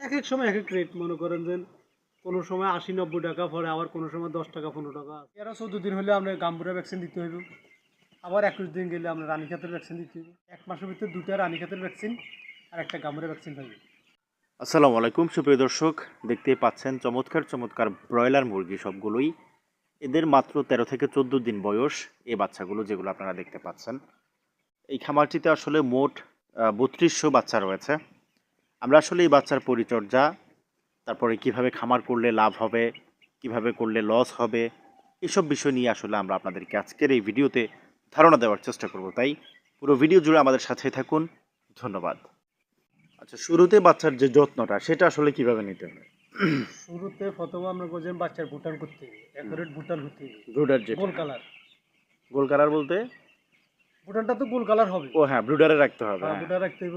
এক এক সময় এক এক রেট মনে করেন যে কোনো সময় আশি নব্বই টাকা পরে আবার কোনো সময় দশ টাকা পনেরো টাকা এরা চোদ্দ দিন হলে আমরা গাম্বুরা ভ্যাকসিন দিতে হইব। আবার একুশ দিন গেলে আমরা রানীখাতের ভ্যাকসিন দিতে হইব। এক মাসের ভিতরে দুটা রানীখাতের ভ্যাকসিন আর একটা গাম্বুরা ভ্যাকসিন হইবে আসসালামু আলাইকুম সুপ্রিয় দর্শক দেখতেই পাচ্ছেন চমৎকার চমৎকার ব্রয়লার মুরগি সবগুলোই। এদের মাত্র তেরো থেকে চোদ্দ দিন বয়স এই বাচ্চাগুলো যেগুলো আপনারা দেখতে পাচ্ছেন। এই খামারটিতে আসলে মোট বত্রিশশো বাচ্চা রয়েছে। আমরা আসলে এই বাচ্চার পরিচর্যা তারপরে কীভাবে খামার করলে লাভ হবে কীভাবে করলে লস হবে এসব বিষয় নিয়ে আসলে আমরা আপনাদেরকে আজকের এই ভিডিওতে ধারণা দেওয়ার চেষ্টা করব। তাই পুরো ভিডিও জুড়ে আমাদের সাথে থাকুন। ধন্যবাদ। আচ্ছা শুরুতে বাচ্চার যে যত্নটা সেটা আসলে কীভাবে নিতে হবে শুরুতে প্রথমে আমরা বলছেন বাচ্চার ভুটান করতে হবে ভুটান হতে হবে। ব্রুডার যে গোল কালার গোল কালার বলতে? ভুটানটা তো গোল কালার হবে। ও হ্যাঁ ব্রুডারে রাখতে হবে আর হ্যাঁ। ভুটান রাখতে হইব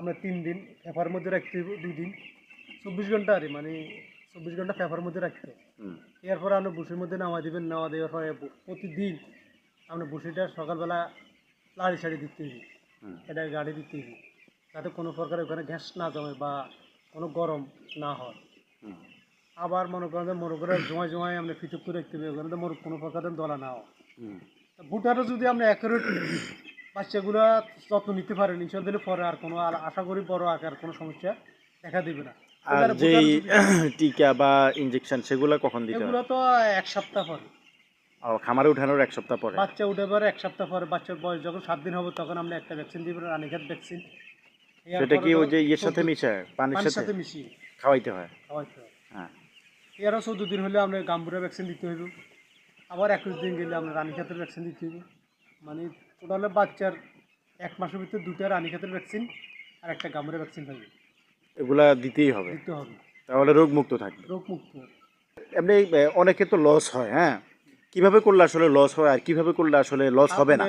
আমরা তিন দিন পেপার মধ্যে রাখতে দুই দিন। চব্বিশ ঘণ্টা আরে মানে চব্বিশ ঘণ্টা পেপার মধ্যে রাখতে এরপরে আপনি বুসির মধ্যে নামা দিবেন নামা দেওয়ার পরে প্রতিদিন আপনি বুসিটা সকালবেলা লাড়ি সাড়ি দিতে হুম, এটা গাড়ি দিতে হবে যাতে কোনো প্রকার ওখানে গ্যাস না জমে বা কোনো গরম না হয়। আবার মনে করেন যে করে জমায় জমায় আপনি ফিটুক করে রাখতে হবে ওখানে তো মোরগ কোনো প্রকার দলা না হয়। ভুটারও যদি আমরা অ্যাকুরেট বাচ্চাগুলো যত্ন নিতে পারেন ইনশাল পরে আর কোনো আশা করি বড় আকার কোনো সমস্যা দেখা দিবে না। আর যে টিকা বা ইনজেকশন সেগুলো কখন দিতে এগুলো তো এক সপ্তাহ পরে। ও, খামারে উঠানোর এক সপ্তাহ পরে? বাচ্চা উঠে পরে এক সপ্তাহ পরে বাচ্চার বয়স যখন সাত দিন হবে তখন আমরা একটা ভ্যাকসিন দিব রানীঘাট ভ্যাকসিন সেটা কি ওই যে ইয়ের সাথে মিশে পানির সাথে? মিশিয়ে। খাওয়াইতে হয়? খাওয়াইতে হয়। হ্যাঁ। এরও চৌদ্দ দিন হলে আমরা গাম্বুরা ভ্যাকসিন দিতে হইব। আবার একুশ দিন গেলে আমরা রানীখাতের ভ্যাকসিন দিতে হইব। মানে টোটালে বাচ্চার এক মাসের ভিতরে দুটা রানীখাতের ভ্যাকসিন আর একটা গাম্বুরা ভ্যাকসিন থাকবে। এগুলা দিতেই হবে। দিতে হবে। তাহলে রোগ মুক্ত থাকবে। রোগ মুক্ত এমনি অনেকে তো লস হয় হ্যাঁ? কীভাবে করলে আসলে লস হয় আর কীভাবে করলে আসলে লস হবে না?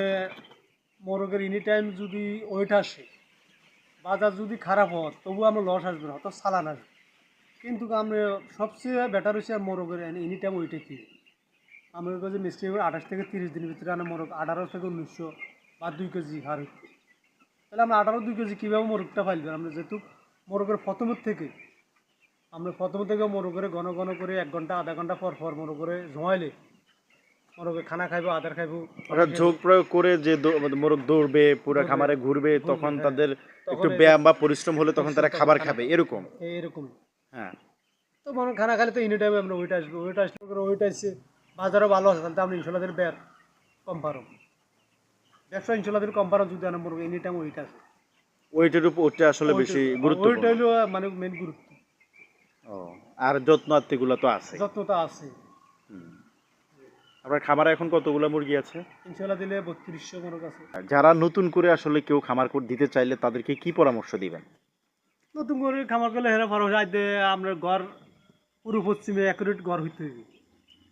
মোরগের এনি টাইম যদি ওয়েট আসে বাজার যদি খারাপ হয় তবু আমরা লস আসবে না অত সালান আসবে। কিন্তু আমরা সবচেয়ে বেটার হচ্ছে মোরগের এনি টাইম ওয়েটে কি? আমার কাছে মিষ্টি আঠাশ থেকে তিরিশ দিনের ভিতরে আমরা মোরগ আঠারো থেকে উনিশশো বা দুই কেজি হার তাহলে আমরা আঠারো দুই কেজি কীভাবে মোরগটা পাইবে আমরা যেহেতু মোরগের প্রথমের থেকে আমরা প্রথম থেকে মোরগের ঘন ঘন করে এক ঘণ্টা আধা ঘণ্টা পর পর মোরগের জমাইলে মোরগে খানা খাইবো আদার খাইবো। ওরা ঝোঁক প্রয়োগ করে যে দৌ- মোরগ দৌড়বে পুরো খামারে ঘুরবে তখন হ্যাঁ। তাদের একটু ব্যায়াম বা পরিশ্রম হলে তখন তারা খাবার খাবে। এরকম? এরকম। হ্যাঁ। তো মনে খানা খেলে তো এনি টাইম আমরা ওইটা আসবে। ওইটা আসলে ওইটা আসছে। বাজারও ভালো আছে তাহলে তো আমরা ইনশাল্লাহ বের কম পারো ব্যবসা ইনশাল্লাহ যদি এনি টাইম ওইটা আছে। ওইটার উপর ওইটা আসলে বেশি গুরুত্বপূর্ণ। ওইটা হলো মানে মেন গুরুত্ব। ও আর যত্ন আত্মীগুলো তো আছে। যত্ন তো আছে আপনার খামারে এখন কতগুলো মুরগি আছে? ইনশাল্লাহ দিলে বত্রিশশো মনে আছে। যারা নতুন করে আসলে কেউ খামার করে দিতে চাইলে তাদেরকে কি পরামর্শ দিবেন? নতুন করে খামার করলে হেরা ফারো আইতে আমরা ঘর পূর্ব পশ্চিমে অ্যাকুরেট ঘর হইতে হইবে।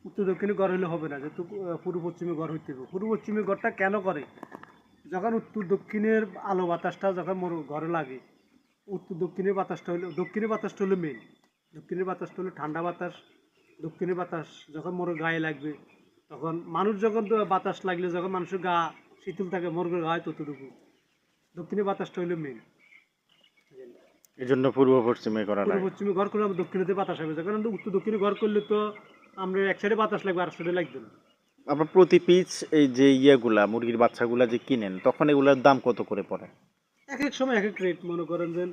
উত্তর দক্ষিণে ঘর হইলে হবে না যেহেতু পূর্ব পশ্চিমে ঘর হইতে হবে। পূর্ব পশ্চিমে ঘরটা কেন করে? যখন উত্তর দক্ষিণের আলো বাতাসটা যখন মোর ঘরে লাগে উত্তর দক্ষিণের বাতাসটা হলো দক্ষিণের বাতাসটা হলো মেন দক্ষিণের বাতাসটা হলো ঠান্ডা বাতাস দক্ষিণের বাতাস যখন মোর গায়ে লাগবে তখন মানুষ যখন বাতাস লাগলে যখন মানুষের গা শীতল থাকে মোরগের গায়ে ততটুকু। দক্ষিণের বাতাসটা হলো মেন এই জন্য পূর্ব পশ্চিমে করা পূর্ব পশ্চিমে ঘর করলে দক্ষিণেতে বাতাস হবে। যখন উত্তর দক্ষিণে ঘর করলে তো আমরা এক সাইডে বাতাস লাগবে আর সাইডে লাগবে না। আপনার প্রতি পিস এই যে ইয়েগুলা মুরগির বাচ্চাগুলা যে কিনেন তখন এগুলোর দাম কত করে পড়ে? এক এক সময় এক এক রেট মনে করেন যে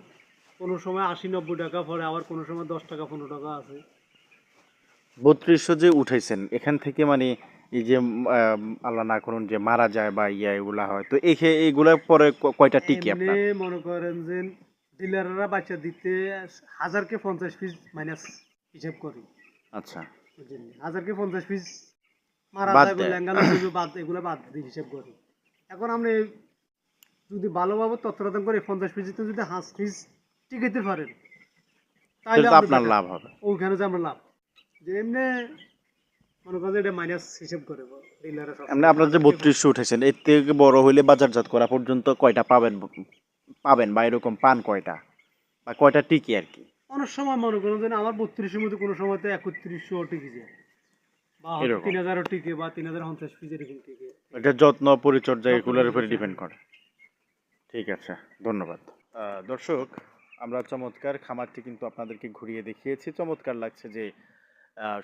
কোনো সময় আশি নব্বই টাকা পরে আবার কোনো সময় দশ টাকা পনেরো টাকা আছে। বত্রিশশো যে উঠাইছেন এখান থেকে মানে এই যে আল্লাহ না করুন যে মারা যায় বা ইয়া এগুলা হয় তো এখে এগুলা পরে কয়টা টিকে আপনার? মনে করেন যে ডিলাররা বাচ্চা দিতে হাজারকে পঞ্চাশ পিস মাইনাস হিসাব করি। আচ্ছা। হাজারকে পঞ্চাশ পিস মারা যায়। বাদ এগুলো বাদ হিসাব করি। এখন আপনি যদি ভালোভাবে তত্ত্বাবধান করে পঞ্চাশ যদি হাঁস পিস টিকাইতে পারেন তাহলে আপনার লাভ হবে। ওইখানে যে আমরা লাভ। যে এমনি মনে করেন এটা মাইনাস হিসাব করে এমনি আপনার যে বত্রিশশো উঠেছেন এর থেকে বড় হইলে বাজারজাত করা পর্যন্ত কয়টা পাবেন? পাবেন বা এরকম পান কয়টা? বা কয়টা টিকি আর কি? অনেক সময় মনে করেন যে আমার বত্রিশের মধ্যে কোনো সময় তো একত্রিশশো টিকে যায়। বা তিন হাজারও টিকে বা তিন হাজার পঞ্চাশ পিস এরকম টিকে। এটা যত্ন পরিচর্যা এগুলোর উপরে ডিপেন্ড করে। ঠিক আছে ধন্যবাদ। দর্শক আমরা চমৎকার খামারটি কিন্তু আপনাদেরকে ঘুরিয়ে দেখিয়েছি। চমৎকার লাগছে যে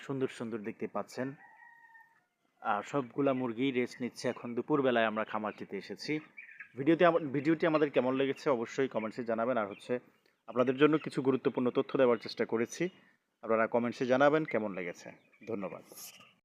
সুন্দর সুন্দর দেখতে পাচ্ছেন। সবগুলা মুরগি রেস্ট নিচ্ছে এখন দুপুরবেলায় আমরা খামারটিতে এসেছি। ভিডিওতে ভিডিওটি আমাদের কেমন লেগেছে অবশ্যই কমেন্টসে জানাবেন। আর হচ্ছে আপনাদের জন্য কিছু গুরুত্বপূর্ণ তথ্য দেওয়ার চেষ্টা করেছি। আপনারা কমেন্টসে জানাবেন কেমন লেগেছে। ধন্যবাদ।